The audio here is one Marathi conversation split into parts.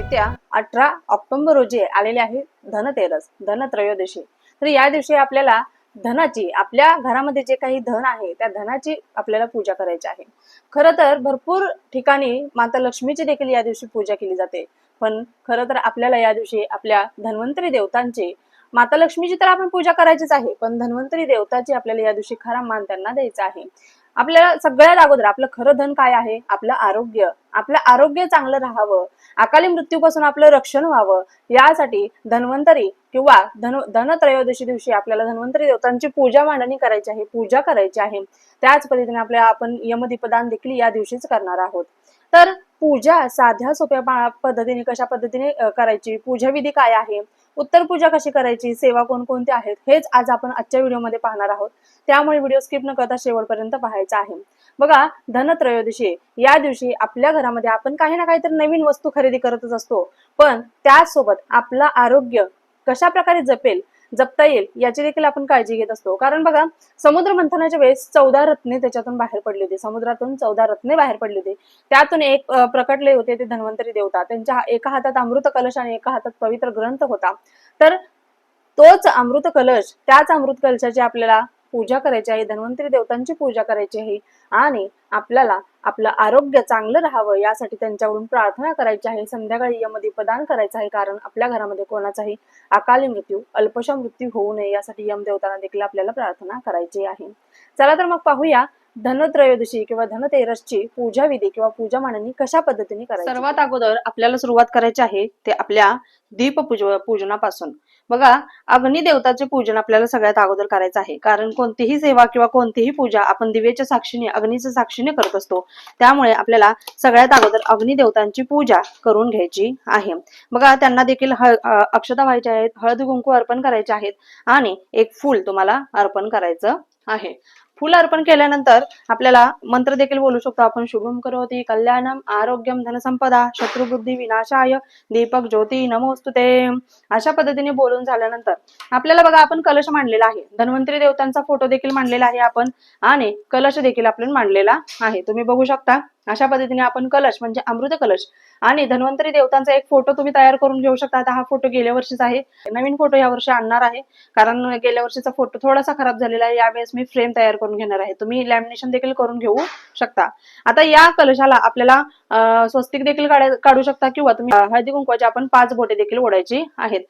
येत्या अठरा ऑक्टोबर रोजी आलेले आहे धनतेरस धनत्रयोदशी. तर या दिवशी आपल्याला धनाची आपल्या घरामध्ये जे काही धन आहे त्या धनाची आपल्याला पूजा करायची आहे. खरं तर भरपूर ठिकाणी माता लक्ष्मीची देखील या दिवशी पूजा केली जाते. पण खरं तर आपल्याला या दिवशी आपल्या धन्वंतरी देवतांची माता लक्ष्मीची तर आपण पूजा करायचीच आहे पण धन्वंतरी देवताची आपल्याला या दिवशी खरा मान त्यांना द्यायचा आहे. आपल्याला सगळ्यात अगोदर आपलं खरं धन काय आहे? आपलं आरोग्य. आपलं आरोग्य चांगलं राहावं. अकाली मृत्यूपासून आपलं रक्षण व्हावं. यासाठी धन्वंतरी किंवा धन धनत्रयोदशी दिवशी आपल्याला धन्वंतरी देवतांची पूजा मांडणी करायची आहे पूजा करायची आहे. त्याच पद्धतीने आपल्या आपण यमदीपदान देखील या दिवशीच करणार आहोत. तर पूजा साध्या सोप्या पद्धतीने कशा पद्धतीने करायची? पूजा विधी काय आहे? उत्तर पूजा कशी करायची? सेवा कोणकोणत्या आहेत? हेच आज आपण आजच्या व्हिडिओमध्ये पाहणार आहोत. त्यामुळे व्हिडिओ स्किप न करता शेवटपर्यंत पाहायचा आहे. बघा धनत्रयोदशी या दिवशी आपल्या घरामध्ये आपण काही ना काहीतरी नवीन वस्तू खरेदी करतच असतो. पण त्यासोबत आपलं आरोग्य कशा प्रकारे जपेल? जपता येईल याची देखील आपण काळजी घेत असतो. कारण बघा समुद्र मंथनाच्या वेळेस चौदा रत्ने त्याच्यातून बाहेर पडली होती. समुद्रातून चौदा रत्ने बाहेर पडली होती. त्यातून एक प्रकटले होते ते धन्वंतरी देवता. त्यांच्या एका हातात अमृत कलश आणि एका हातात पवित्र ग्रंथ होता. तर तोच अमृत कलश त्याच अमृत कलशाची आपल्याला पूजा करायची आहे. धन्वंतरी देवतांची पूजा करायची आहे. आणि आपल्याला आपलं आरोग्य चांगलं राहावं यासाठी त्यांच्याकडून प्रार्थना करायची आहे. संध्याकाळी यमदी प्रदान करायचं आहे कारण आपल्या घरामध्ये कोणाचाही अकाली मृत्यू अल्पशा मृत्यू होऊ नये यासाठी यम देवताना देखील आपल्याला प्रार्थना करायची आहे. चला तर मग पाहूया धनत्रयोदशी किंवा धनतेरसची पूजा विधी किंवा पूजा मांडणी कशा पद्धतीने करायची? सर्वात अगोदर आपल्याला सुरुवात करायची आहे ते आपल्या दीप पूज पूजनापासून. बघा अग्नी देवताचे पूजन आपल्याला सगळ्यात अगोदर करायचं आहे. कारण कोणतीही सेवा किंवा कोणतीही पूजा आपण दिव्याच्या साक्षीने अग्नीच्या साक्षीने करत असतो. त्यामुळे आपल्याला सगळ्यात अगोदर अग्नी देवतांची पूजा करून घ्यायची आहे. बघा त्यांना देखील हळ अक्षता व्हायच्या आहेत हळद कुंकू अर्पण करायचे आहेत आणि एक फूल तुम्हाला अर्पण करायचं आहे. फुल अर्पण केल्यानंतर आपल्याला मंत्र देखील बोलू शकतो. आपण शुभम करोती कल्याणम आरोग्यम धनसंपदा शत्रुबुद्धी विनाशाय दीपक ज्योती नमोस्तुते अशा पद्धतीने बोलून झाल्यानंतर आपल्याला बघा आपण कलश मांडलेला आहे. धन्वंतरी देवतांचा फोटो देखील मांडलेला आहे आपण आणि कलश देखील आपण मांडलेला आहे. तुम्ही बघू शकता. अशा पद्धतीने आपण कलश म्हणजे अमृत कलश आणि धन्वंतरी देवतांचा एक फोटो तुम्ही तयार करून घेऊ शकता. आता हा फोटो गेल्या वर्षीचा आहे. नवीन फोटो या वर्षी आणणार आहे. कारण गेल्या वर्षीचा फोटो थोडासा खराब झालेला आहे. यावेळेस मी फ्रेम तयार करून घेणार आहे. तुम्ही लॅमिनेशन देखील करून घेऊ शकता. आता या कलशाला आपल्याला स्वस्तिक देखील काढू शकता किंवा तुम्ही हळदी कुंकवाचे आपण पाच बोटे देखील ओढायची आहेत.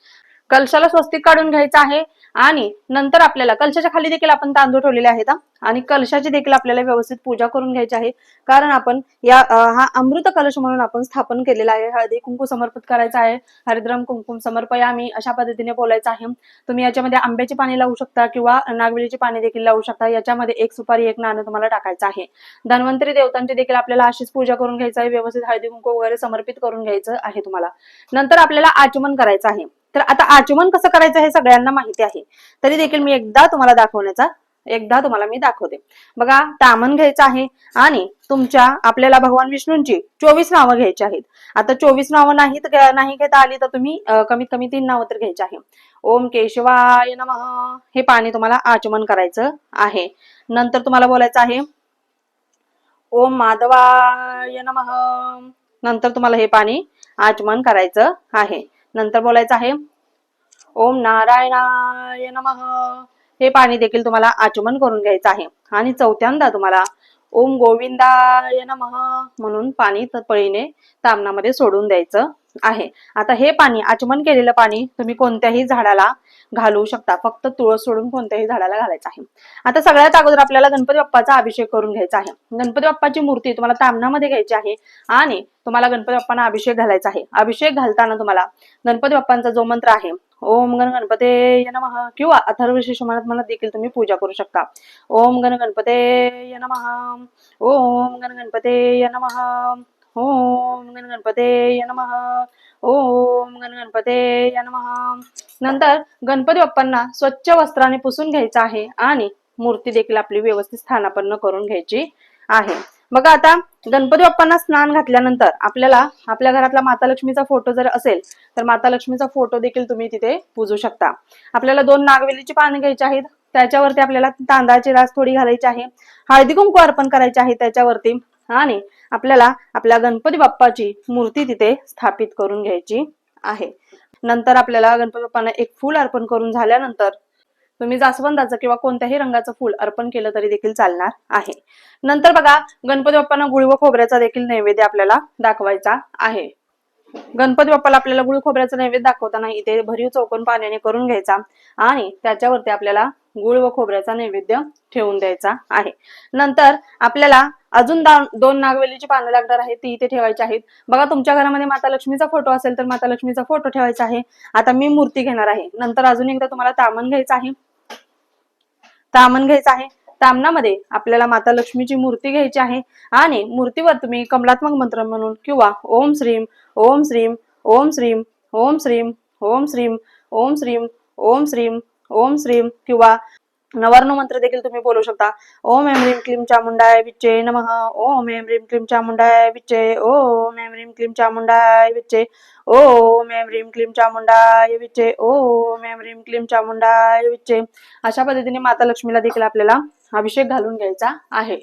कलशाला स्वस्तिक काढून घ्यायचं आहे. आणि नंतर आपल्याला कलशाच्या खाली देखील आपण तांदूळ ठेवलेले आहेत आणि कलशाची देखील आपल्याला व्यवस्थित पूजा करून घ्यायची आहे. कारण आपण या हा अमृत कलश म्हणून आपण स्थापन केलेला आहे. हळदी कुंकू समर्पित करायचं आहे. हरिद्रम कुंकुम समर्पयामी अशा पद्धतीने बोलायचं आहे. तुम्ही याच्यामध्ये आंब्याची पाणी लावू शकता किंवा नागवेलीची पाणी देखील लावू शकता. याच्यामध्ये एक सुपारी एक नाणं तुम्हाला टाकायचं आहे. धन्वंतरी देवतांची देखील आपल्याला अशीच पूजा करून घ्यायचं आहे. व्यवस्थित हळदी कुंकू वगैरे समर्पित करून घ्यायचं आहे तुम्हाला. नंतर आपल्याला आचमन करायचं आहे. तर आता आचमन कसं करायचं हे सगळ्यांना माहिती आहे. तरी देखील मी एकदा तुम्हाला दाखवण्याचा एकदा तुम्हाला मी दाखवते. बघा तामन घ्यायचं आहे आणि तुमच्या आपल्याला भगवान विष्णूंची चोवीस नावं घ्यायची आहेत. आता चोवीस नावं नाहीत नाही घेता आली तर तुम्ही कमीत कमी तीन नावं तर घ्यायची आहे. ओम केशवाय नम. हे पाणी तुम्हाला आचमन करायचं आहे. नंतर तुम्हाला बोलायचं आहे ओम माधवाय नम. नंतर तुम्हाला हे पाणी आचमन करायचं आहे. नंतर बोलायचं आहे. ओम नारायणाय नमः. हे पाणी देखील तुम्हाला आचमन करून घ्यायचं आहे. आणि चौथ्यांदा तुम्हाला ओम गोविंदाय नमः म्हणून पाणी त- पळीने तामणामध्ये सोडून द्यायचं. आहे. आता हे पाणी आचमन केलेलं पाणी तुम्ही कोणत्याही झाडाला घालू शकता. फक्त तुळस सोडून कोणत्याही झाडाला घालायचं आहे. आता सगळ्यात अगोदर आपल्याला गणपती बाप्पाचा अभिषेक करून घ्यायचा आहे. गणपती बाप्पाची मूर्ती तुम्हाला तामणामध्ये घ्यायची आहे आणि तुम्हाला गणपती बाप्पांना अभिषेक घालायचा आहे. अभिषेक घालताना तुम्हाला गणपती बाप्पांचा जो मंत्र आहे ओम गण गणपते नमः किंवा अथर्वशीर्ष म्हणत म्हणत देखील तुम्ही पूजा करू शकता. ओम गण गणपते नमः ओम गण गणपते नमः ओम गण गणपते नमः. ओम गणगणपते नमः. नंतर गणपती बाप्पांना स्वच्छ वस्त्राने पुसून घ्यायचं आहे आणि मूर्ती देखील आपली व्यवस्थित स्थानापन्न करून घ्यायची आहे. बघा आता गणपती बाप्पांना स्नान घातल्यानंतर आपल्याला आपल्या घरातला माता लक्ष्मीचा फोटो जर असेल तर माता लक्ष्मीचा फोटो देखील तुम्ही तिथे पूजू शकता. आपल्याला दोन नागवेलीची पानं घ्यायची आहेत त्याच्यावरती आपल्याला तांदळाची रास थोडी घालायची आहे. हळदी कुंकू अर्पण करायचे आहे त्याच्यावरती. आणि आपल्याला आपल्या गणपती बाप्पाची मूर्ती तिथे स्थापित करून घ्यायची आहे. नंतर आपल्याला गणपती बाप्पांना एक फूल अर्पण करून झाल्यानंतर तुम्ही जास्वंदाचं किंवा कोणत्याही रंगाचं फूल अर्पण केलं तरी देखील चालणार आहे. नंतर बघा गणपती बाप्पांना गुळ व खोबऱ्याचा देखील नैवेद्य आपल्याला दाखवायचा आहे. गणपती बाप्पाला आपल्याला गुळ खोबऱ्याचा नैवेद्य दाखवताना इथे भरीव चौकोन पाण्याने करून घ्यायचा आणि त्याच्यावरती आपल्याला गुळ व खोबऱ्याचा नैवेद्य ठेवून द्यायचा आहे. नंतर आपल्याला अजून दोन नागवेलीची पानं लागणार आहेत ती इथे ठेवायची आहेत. बघा तुमच्या घरामध्ये माता लक्ष्मीचा फोटो असेल तर माता लक्ष्मीचा फोटो ठेवायचा आहे. आता मी मूर्ती घेणार आहे. नंतर अजून एकदा तुम्हाला तामण घ्यायचं आहे. तामण घ्यायचं आहे. तामणामध्ये आपल्याला माता लक्ष्मीची मूर्ती घ्यायची आहे आणि मूर्तीवर तुम्ही कमलात्मक मंत्र म्हणून किंवा ओम श्रीम ओम श्रीम ओम श्रीम ओम श्रीम ओम श्रीम ओम श्रीम ओम श्रीम ओम श्रीम किंवा नवर्ण मंत्र देखील तुम्ही बोलू शकता. ओम एम ह्रीम क्लीम चामुंडाय विच्चे नमः. ओम एम ह्रीम क्लीम चामुंडाय विच्चे. ओम एम ह्रीम क्लीम चामुंडाय विच्चे. ओम एम ह्रीम क्लीम चामुंडाय विच्चे. ओम एम ह्रीम क्लीम चामुंडाय विच्चे. अशा पद्धतीने माता लक्ष्मीला देखील आपल्याला अभिषेक घालून घ्यायचा आहे.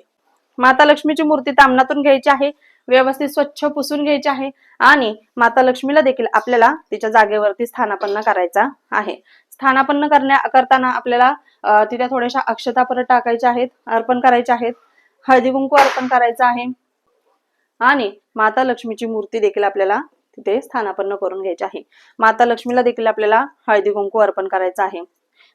माता लक्ष्मीची मूर्ती तामणातून घ्यायची आहे व्यवस्थित स्वच्छ पुसून घ्यायची आहे आणि माता लक्ष्मीला देखील आपल्याला तिच्या जागेवरती स्थानापन्न करायचा आहे. स्थानापन्न करण्या करताना आपल्याला तिथे थोड्याशा अक्षता परत टाकायच्या आहेत अर्पण करायच्या आहेत. हळदी कुंकू अर्पण करायचं आहे. आणि माता लक्ष्मीची मूर्ती देखील आपल्याला तिथे स्थानापन्न करून घ्यायची आहे. माता लक्ष्मीला देखील आपल्याला हळदी कुंकू अर्पण करायचं आहे.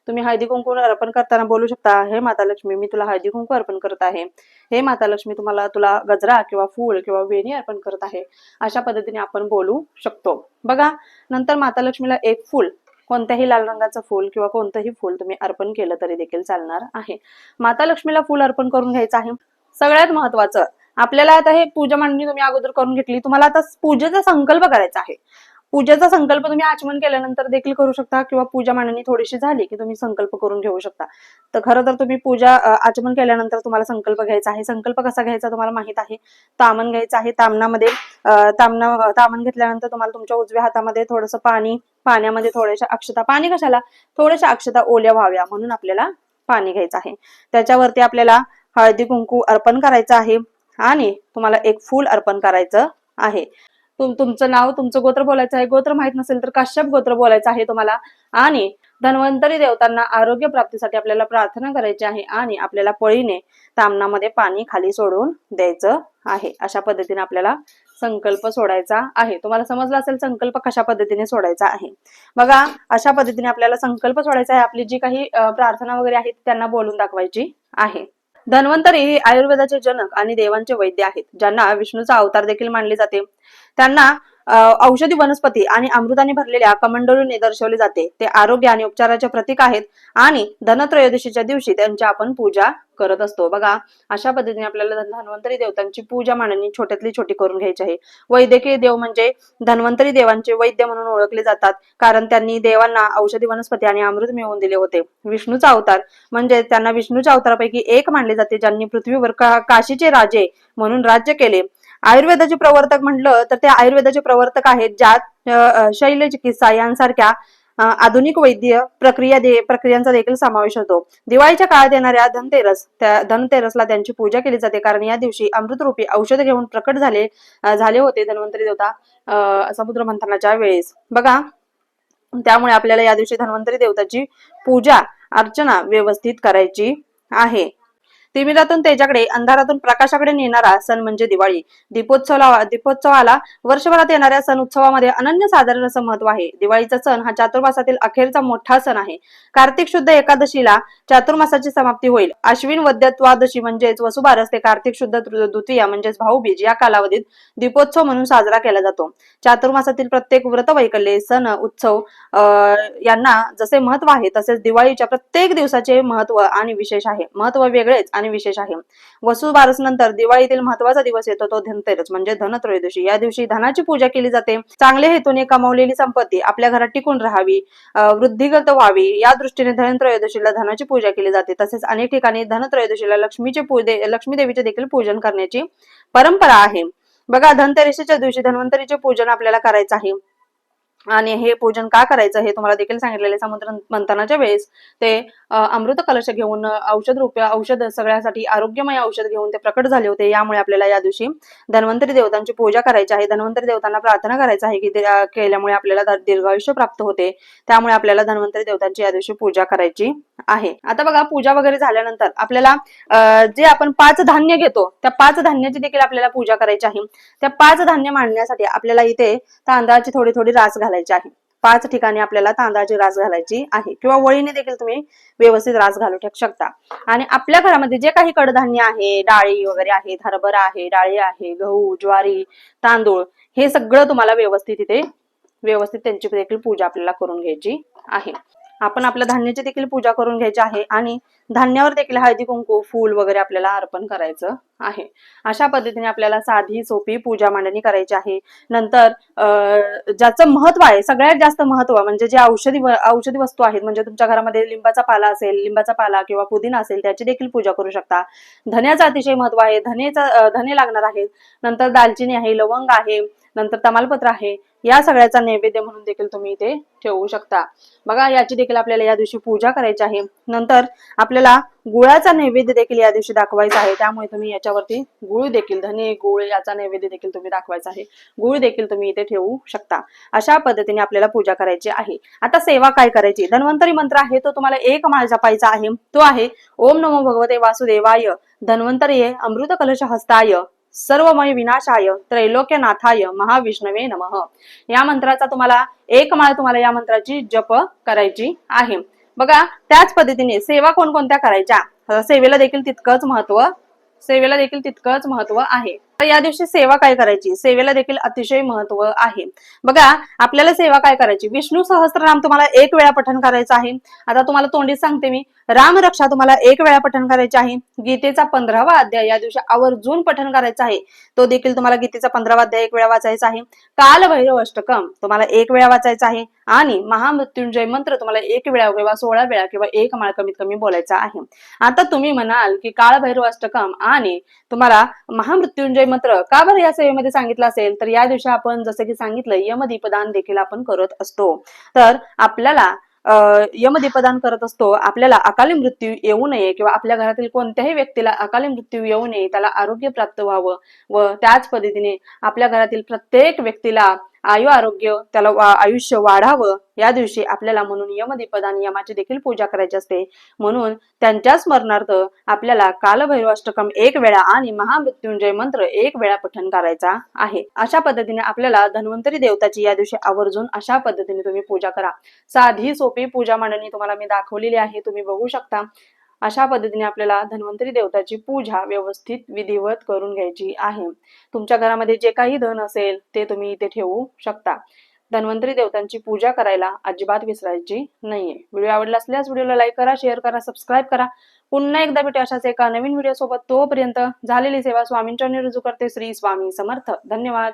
तुम्ही हळदी कुंकू अर्पण करताना बोलू शकता हे माता लक्ष्मी मी तुला हळदी कुंकू अर्पण करत आहे. हे माता लक्ष्मी तुम्हाला तुला गजरा किंवा फूल किंवा वेणी अर्पण करत आहे. अशा पद्धतीने आपण बोलू शकतो. बघा नंतर माता लक्ष्मीला एक फूल कोणत्याही लाल रंगाचं फूल किंवा कोणतंही फूल तुम्ही अर्पण केलं तरी देखील चालणार आहे. माता लक्ष्मीला फूल अर्पण करून घ्यायचं आहे. सगळ्यात महत्वाचं आपल्याला आता हे पूजा मांडणी तुम्ही अगोदर करून घेतली तुम्हाला आता पूजेचा संकल्प करायचा आहे. पूजेचा संकल्प तुम्ही आचमन केल्यानंतर देखील करू शकता किंवा पूजा मांडणी थोडीशी झाली की तुम्ही संकल्प करून घेऊ शकता. तर खरं तर तुम्ही पूजा आचमन केल्यानंतर तुम्हाला संकल्प घ्यायचा आहे. संकल्प कसा घ्यायचा तुम्हाला माहीत आहे? तामन घ्यायचं आहे. तामणामध्ये तामणा तामन घेतल्यानंतर तुम्हाला तुमच्या उजव्या हातामध्ये थोडंसं पाणी पाण्यामध्ये थोड्याशा अक्षता पाणी कशाला? थोड्याशा अक्षता ओल्या व्हाव्या म्हणून आपल्याला पाणी घ्यायचं आहे. त्याच्यावरती आपल्याला हळदी कुंकू अर्पण करायचं आहे आणि तुम्हाला एक फूल अर्पण करायचं आहे. तुमचं नाव तुमचं गोत्र बोलायचं आहे गोत्र माहीत नसेल तर काश्यप गोत्र बोलायचं आहे तुम्हाला. आणि धन्वंतरी देवतांना आरोग्य प्राप्तीसाठी आपल्याला प्रार्थना करायची आहे आणि आपल्याला पळीने तामणामध्ये पाणी खाली सोडून द्यायचं आहे. अशा पद्धतीने आपल्याला संकल्प सोडायचा आहे. तुम्हाला समजलं असेल संकल्प कशा पद्धतीने सोडायचा आहे? बघा अशा पद्धतीने आपल्याला संकल्प सोडायचा आहे. आपली जी काही प्रार्थना वगैरे आहेत त्यांना बोलून दाखवायची आहे. धन्वंतरी हे आयुर्वेदाचे जनक आणि देवांचे वैद्य आहेत ज्यांना विष्णूचा अवतार देखील मानले जाते. त्यांना औषधी वनस्पती आणि अमृताने भरलेल्या कमंडलूने दर्शवले जाते. ते आरोग्य आणि उपचाराचे प्रतीक आहेत आणि धनत्रयोदशीच्या दिवशी त्यांची आपण पूजा करत असतो. बघा अशा पद्धतीने आपल्याला धन्वंतरी देवतांची पूजा मांडणी छोट्यातली छोटी करून घ्यायची आहे. वैद्यकीय देव म्हणजे धन्वंतरी देवांचे वैद्य म्हणून ओळखले जातात कारण त्यांनी देवांना औषधी वनस्पती आणि अमृत मिळवून दिले होते. विष्णूचा अवतार म्हणजे त्यांना विष्णूच्या अवतारापैकी एक मानले जाते ज्यांनी पृथ्वीवर काशीचे राजे म्हणून राज्य केले. आयुर्वेदाचे प्रवर्तक म्हटलं तर ते आयुर्वेदाचे प्रवर्तक आहेत ज्यात शैल चिकित्सा यांसारख्या आधुनिक वैद्य प्रक्रिया दे प्रक्रियांचा देखील समावेश होतो. दिवाळीच्या काळात येणाऱ्या धनतेरस त्या धनतेरसला त्यांची पूजा केली जाते कारण या दिवशी अमृतरूपी औषध घेऊन प्रकट झाले झाले होते धन्वंतरी देवता समुद्र मंथनाच्या वेळेस. बघा त्यामुळे आपल्याला या दिवशी धन्वंतरी देवताची पूजा अर्चना व्यवस्थित करायची आहे. तिमिरातून तेजाकडे अंधारातून प्रकाशाकडे नेणारा सण म्हणजे दिवाळी. दीपोत्सवाला दीपोत्सवाला वर्षभरात येणाऱ्या सण उत्सवामध्ये अनन्य साधारण असं महत्त्व आहे. दिवाळीचा सण हा चातुर्मासातील अखेरचा मोठा सण आहे. कार्तिक शुद्ध एकादशीला चातुर्मासाची समाप्ती होईल. अश्विन वद्यत्वादशी म्हणजेच वसुबारस ते कार्तिक शुद्ध द्वितीया म्हणजेच भाऊबीज या कालावधीत दीपोत्सव म्हणून साजरा केला जातो. चातुर्मासातील प्रत्येक व्रत वैकल्ये सण उत्सव अं, यांना जसे महत्त्व आहे तसेच दिवाळीच्या प्रत्येक दिवसाचे महत्त्व आणि विशेष आहे. महत्त्व वेगळेच आणि विशेष आहे. वसुबारस नंतर दिवाळीतील महत्त्वाचा दिवस येतो तो धनतेरस म्हणजे धनत्रयोदशी. या दिवशी धनाची पूजा केली जाते. चांगल्या हेतूने कमावलेली संपत्ती आपल्या घरात टिकून राहावी वृद्धिगत व्हावी. या दृष्टीने धनत्रयोदशीला धनाची पूजा केली जाते. तसेच अनेक ठिकाणी धनत्रयोदशीला लक्ष्मीचे पूजे लक्ष्मी देवीचे देखील पूजन करण्याची परंपरा आहे. बघा धनतेरसीच्या दिवशी धन्वंतरीचे पूजन आपल्याला करायचं आहे. आणि हे पूजन का करायचं हे तुम्हाला देखील सांगितलेले समुद्र मंथनाच्या वेळेस ते अमृत कलश घेऊन औषध रूप औषध सगळ्यासाठी आरोग्यमय औषध घेऊन ते प्रकट झाले होते. यामुळे आपल्याला या दिवशी धन्वंतरी देवतांची पूजा करायची आहे. धन्वंतरी देवतांना प्रार्थना करायची आहे की केल्यामुळे आपल्याला दीर्घायुष्य प्राप्त होते. त्यामुळे आपल्याला धन्वंतरी देवतांची या दिवशी पूजा करायची आहे. आता बघा पूजा वगैरे झाल्यानंतर आपल्याला जे आपण पाच धान्य घेतो त्या पाच धान्याची देखील आपल्याला पूजा करायची आहे. त्या पाच धान्य मांडण्यासाठी आपल्याला इथे तांदळाची थोडी थोडी रास घालायची आहे. पाच ठिकाणी आपल्याला तांदळाची रास घालायची आहे. किंवा वळीने देखील तुम्ही व्यवस्थित रास घालू शकता. आणि आपल्या घरामध्ये जे काही कडधान्य आहे डाळी वगैरे आहेत हरभरा आहे डाळी आहे गहू ज्वारी तांदूळ हे सगळं तुम्हाला व्यवस्थित इथे व्यवस्थित त्यांची देखील पूजा आपल्याला करून घ्यायची आहे. आपण आपल्या धान्याची देखील पूजा करून घ्यायची आहे आणि धान्यावर देखील हळदी कुंकू फूल वगैरे आपल्याला अर्पण करायचं आहे. अशा पद्धतीने आपल्याला साधी सोपी पूजा मांडणी करायची आहे. नंतर ज्याचं महत्त्व आहे सगळ्यात जास्त महत्त्व म्हणजे जे औषधी औषधी वस्तू आहेत म्हणजे तुमच्या घरामध्ये लिंबाचा पाला असेल लिंबाचा पाला किंवा पुदिना असेल त्याची देखील पूजा करू शकता. धन्याचं अतिशय महत्त्व आहे. धनेचा धने लागणार आहेत. नंतर दालचिनी आहे लवंग आहे नंतर तमालपत्र आहे. या सगळ्याचा नैवेद्य म्हणून देखील तुम्ही इथे ठेवू शकता. बघा याची देखील आपल्याला या दिवशी पूजा करायची आहे. नंतर आपल्याला गुळाचा नैवेद्य देखील या दिवशी दाखवायचा आहे. त्यामुळे तुम्ही याच्यावरती गुळ देखील धने गुळ याचा नैवेद्य देखील तुम्ही दाखवायचा आहे. गुळ देखील तुम्ही इथे ठेवू शकता. अशा पद्धतीने आपल्याला पूजा करायची आहे. आता सेवा काय करायची? धन्वंतरी मंत्र आहे. तो तुम्हाला एक माळ जपायचा आहे. तो आहे ओम नमो भगवते वासुदेवाय. धन्वंतरीय अमृत कलश हस्ताय सर्वमय विनाशाय त्रैलोक्यनाथाय महाविष्णवे नमः. या मंत्राचा तुम्हाला एक माळ तुम्हाला या मंत्राची जप करायची आहे. बघा त्याच पद्धतीने सेवा कोणकोणत्या करायच्या? सेवेला देखील तितकंच महत्त्व सेवेला देखील तितकंच महत्त्व आहे. या दिवशी सेवा काय करायची? सेवेला देखील अतिशय महत्त्व आहे. बघा आपल्याला सेवा काय करायची? विष्णू सहस्त्रनाम तुम्हाला एक वेळा पठण करायचं आहे. आता तुम्हाला तोंडीत सांगते मी. रामरक्षा तुम्हाला एक वेळा पठण करायची आहे. गीतेचा पंधरावा अध्याय या दिवशी आवर्जून पठण करायचा आहे. तो देखील तुम्हाला गीतेचा पंधरावा अध्याय एक वेळा वाचायचा आहे. काल भैरव अष्टकम तुम्हाला एक वेळा वाचायचा आहे. आणि महामृत्युंजय मंत्र तुम्हाला एक वेळा किंवा सोळा वेळा किंवा एक माळ कमीत कमी बोलायचा आहे. आता तुम्ही म्हणाल की काळभैरवाष्टकम अष्टकम आणि तुम्हाला महामृत्युंजय मंत्र का बरं या सेवेमध्ये सांगितलं असेल? तर या दिवशी आपण जसं की सांगितलं यमदीपदान देखील आपण करत असतो. तर आपल्याला यमदीपदान करत असतो आपल्याला अकाली मृत्यू येऊ नये किंवा आपल्या घरातील कोणत्याही व्यक्तीला अकाली मृत्यू येऊ नये त्याला आरोग्य प्राप्त व्हावं व त्याच पद्धतीने आपल्या घरातील प्रत्येक व्यक्तीला आयु आरोग्य त्याला वा- आयुष्य वाढावं या दिवशी आपल्याला म्हणून यमदीपदान यमाची देखील पूजा करायची असते. म्हणून त्यांच्या स्मरणार्थ आपल्याला कालभैरवाष्टकम एक वेळा आणि महामृत्युंजय मंत्र एक वेळा पठण करायचा आहे. अशा पद्धतीने आपल्याला धन्वंतरी देवताची या दिवशी आवर्जून अशा पद्धतीने तुम्ही पूजा करा. साधी सोपी पूजा मांडणी तुम्हाला मी दाखवलेली आहे तुम्ही बघू शकता. अशा पद्धतीने आपल्याला धन्वंतरी देवताची पूजा व्यवस्थित विधिवत करून घ्यायची आहे. तुमच्या घरामध्ये जे काही धन असेल ते तुम्ही इथे ठेवू शकता. धन्वंतरी देवतांची पूजा करायला अजिबात विसरायची नाहीये. व्हिडिओ आवडला असल्यास व्हिडिओला लाईक करा शेअर करा सबस्क्राईब करा. पुन्हा एकदा भेटू अशाच एका नवीन व्हिडिओ सोबत. तोपर्यंत झालेली सेवा स्वामींच्या रुजू करते. श्री स्वामी समर्थ. धन्यवाद.